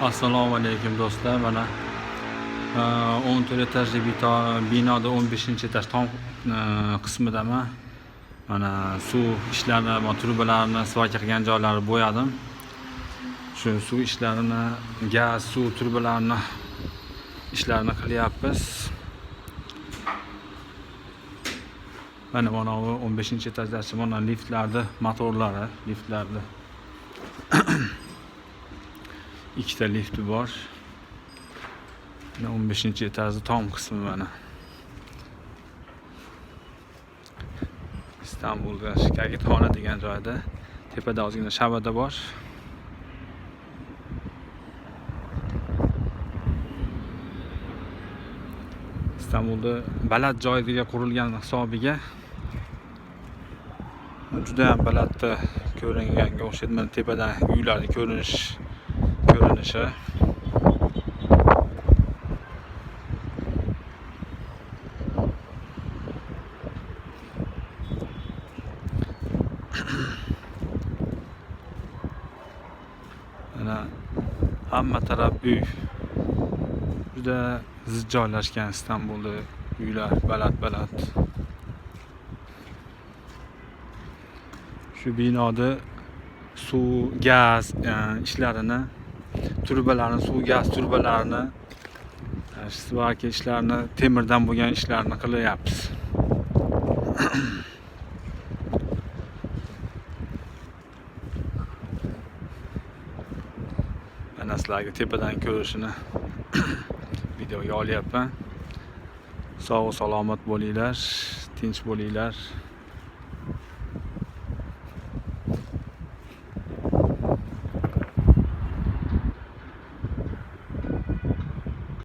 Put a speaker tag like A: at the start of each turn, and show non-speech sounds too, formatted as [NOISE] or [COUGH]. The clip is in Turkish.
A: Assalomu alaykum do'stlar. Mana e, 14 etajli binoda 15 etaj tom qismidaman. Mana suv ishlarini, trubalarini suv kirgan joylarni bo'yadim. Shu suv ishlarini, gaz, suv trubalarini ishlarini qilyapmiz. Mana mana bu 15 etajdachi mana liftlarni motorlari, liftlarni [CLEARS THROAT] ikkita lifti bor. Mana 15 etajda tom qismi mana. Istanbulda Shikagitxona degan joyda tepada ozgina shabada bor. Istanbulda baland joyiga qurilgan hisobiga juda ham balandda ko'ringanga o'xshaydi. Mana tepadan uylarning ko'rinish ko'rinishi. Mana hamma taraf uy. Juda zich joylashgan Istanbulda uylar baland-baland. Shu binoda suv, gaz e, ishlarini, turbalarni, suv, gaz turbalarini e, svaki ishlarini, temirdan bo'lgan ishlarni qilyapmiz. Mana [CLEARS THROAT] sizlarga tepadan ko'rishini [CLEARS THROAT] videoga olyapman. Sog' salomat bo'linglar, tinch bo'linglar.